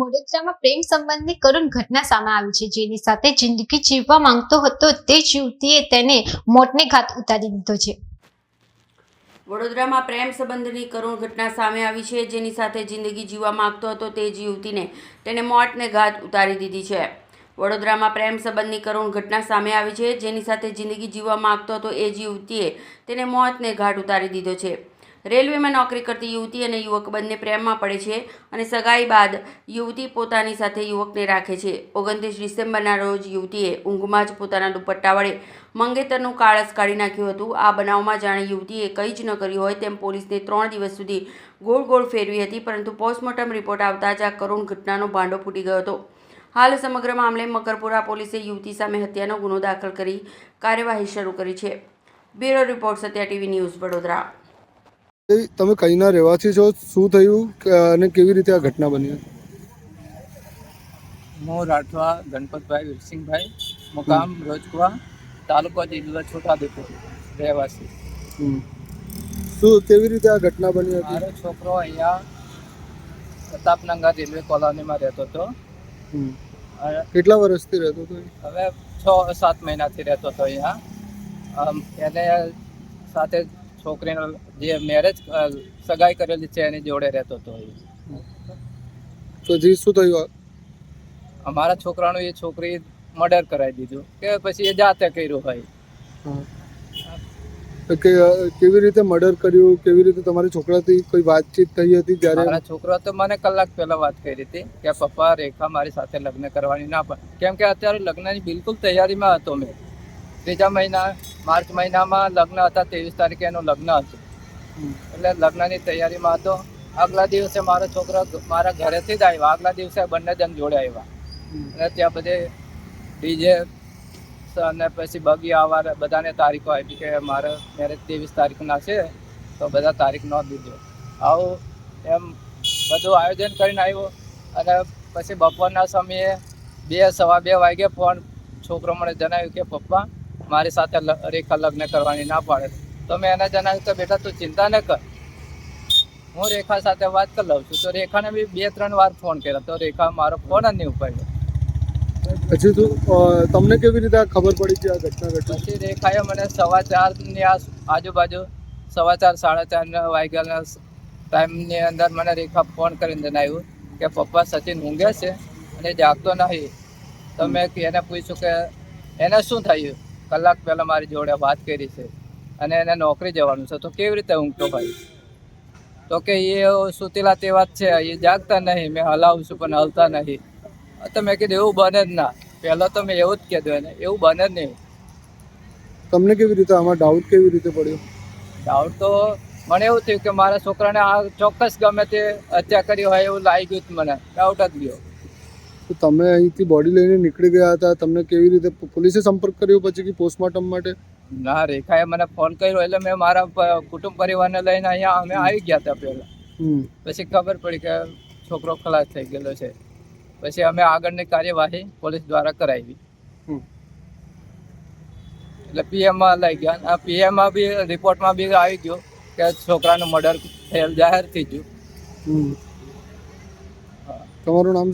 વડોદરામાં પ્રેમ સંબંધની કરુણ ઘટના સામે આવી છે. જેની સાથે જિંદગી જીવવા માંગતો હતો તે જ યુવતીએ તેને મોતને ઘાત ઉતારી દીધો છે. વડોદરામાં પ્રેમ સંબંધની કરુણ ઘટના સામે આવી છે. જેની સાથે જિંદગી જીવવા માંગતો હતો તે યુવતીને તેને મોતને ઘાત ઉતારી દીધી છે. વડોદરામાં પ્રેમ સંબંધની કરુણ ઘટના સામે આવી છે. જેની સાથે જિંદગી જીવવા માંગતો હતો એ યુવતીએ તેને મોતને ઘાટ ઉતારી દીધો છે. રેલવેમાં નોકરી કરતી યુવતી અને યુવક બંને પ્રેમમાં પડે છે અને સગાઈ બાદ યુવતી પોતાની સાથે યુવકને રાખે છે. ઓગણત્રીસ ડિસેમ્બરના રોજ યુવતીએ ઊંઘમાં જ પોતાના દુપટ્ટા વડે મંગેતરનું કાળસ કાઢી નાખ્યું હતું. આ બનાવમાં જાણે યુવતીએ કંઈ જ ન કર્યું હોય તેમ પોલીસને ત્રણ દિવસ સુધી ગોળ ગોળ ફેરવી હતી, પરંતુ પોસ્ટમોર્ટમ રિપોર્ટ આવતા જ આ કરુણ ઘટનાનો ભાંડો ફૂટી ગયો હતો. હાલ સમગ્ર મામલે મકરપુરા પોલીસે યુવતી સામે હત્યાનો ગુનો દાખલ કરી કાર્યવાહી શરૂ કરી છે. Bureau report Satya TV news Vadodara. તમે કઈના રહેવાસી છો શું થયું અને કેવી રીતે આ ઘટના બની હું રાઠવા ગણપતભાઈ વીરસિંહભાઈ મુકામ રોજકુવા તાલુકો જિલ્લો છોટાઉદેપુર રહેવાસી. શું કેવી રીતે આ ઘટના બની હતી? મારો છોકરો અહીંયા પ્રતાપનગર રેલવે કોલોનીમાં રહેતો હતો. કેટલા વર્ષથી રહેતો હતો હવે છ સાત મહિનાથી રહેતો હતો અહીંયા. એને સાથે છોકરીનો જે મેરેજ સગાઈ કરેલી છે એની જોડે રહેતો હતો. તો જી શું થયું? અમારા છોકરાનું એ છોકરી મર્ડર કરાવી દીધું કે પછી એ જાતે કર્યું હોય. કે કેવી રીતે મર્ડર કર્યું? કેવી રીતે તમારી છોકરાથી કોઈ વાતચીત થઈ હતી જ્યારે મારા છોકરા તો મને કલાક પહેલા વાત કરી હતી કે પપ્પા રેખા મારી સાથે લગ્ન કરવાની ના પણ કેમ કે અત્યારે લગ્નની બિલકુલ તૈયારીમાં હતો મેં. ત્રીજા મહિના, માર્ચ મહિનામાં લગ્ન હતા, ત્રેવીસ તારીખે એનું લગ્ન હતું. એટલે લગ્નની તૈયારીમાં હતો. આગલા દિવસે મારો છોકરો મારા ઘરેથી જ આવ્યો. આગલા દિવસે બંને જણ જોડે આવ્યા. અને ત્યાં બધે ડીજે અને પછી બગી આવવા બધાને તારીખો આપી કે મારે મેરેજ ત્રેવીસ તારીખના છે, તો બધા તારીખ ન દીધો આવું એમ બધું આયોજન કરીને આવ્યો. અને પછી બપોરના સમયે બે, સવા બે વાગે ફોન છોકરો મને જણાવ્યું કે પપ્પા મારી સાથે રેખા લગ્ન કરવાની ના પાડે. તો મેં એને જણાવ્યું કે બેટા તું ચિંતા ન કર. હું રેખા સાથે વાત કરી લઉં છું. તો રેખાને બી બે ત્રણ વાર ફોન કર્યો. તો રેખા મારો ફોન જ નહીં ઉપાડ્યો. પછી તું તમને કેવી રીતે ખબર પડી કે આ ઘટના ઘટી પછી રેખાએ મને સવા ચારની આ આજુબાજુ સવા ચાર સાડા ચારના વાગ્યાના ટાઈમની અંદર મને રેખા ફોન કરીને જણાવ્યું કે પપ્પા સચિન ઊંઘે છે અને જાગતો નહીં. તો મેં એને પૂછ્યું કે એને શું થયું? કલાક પહેલાં મારી જોડે વાત કરી છે અને એને નોકરી જવાનું છે. તો કેવી રીતે ઊંઘતો ભાઈ? તો કે એ સુતેલા તે વાત છે એ જાગતા નહીં મેં હલાવું છું પણ હલતા નહીં. તો મેં કીધું એવું બને જ ના. પહેલાં તો મેં એવું જ કીધું એને એવું બને જ નહીં. તમને કેવી રીતે આમાં ડાઉટ કેવી રીતે પડ્યો? ડાઉટ તો મને એવું થયું કે મારા છોકરાને આ ચોક્કસ ગમે તે હત્યા કરી હોય એવું લાગી ગયું મને. ડાઉટ જ ગયો. તો તમે અહીંથી બોડી લઈને નીકળી ગયા હતા. તમને કેવી રીતે પોલીસે સંપર્ક કર્યો પછી કે પોસ્ટમોર્ટમ માટે? ના રેખાએ મને ફોન કર્યો એટલે મેં મારા કુટુંબ પરિવારને લઈને અહીંયા અમે આવી ગયા હતા પહેલાં. પછી ખબર પડી કે છોકરો ખલાસ થઈ ગયેલો છે. પછી અમે આગળની કાર્યવાહી પોલીસ દ્વારા કરાવી. એટલે પીએમમાં લઈ ગયા. આ પીએમમાં બી રિપોર્ટમાં બી આવી ગયો કે છોકરાનું મર્ડર થયેલ જાહેર થઈ ગયું. તમારું નામ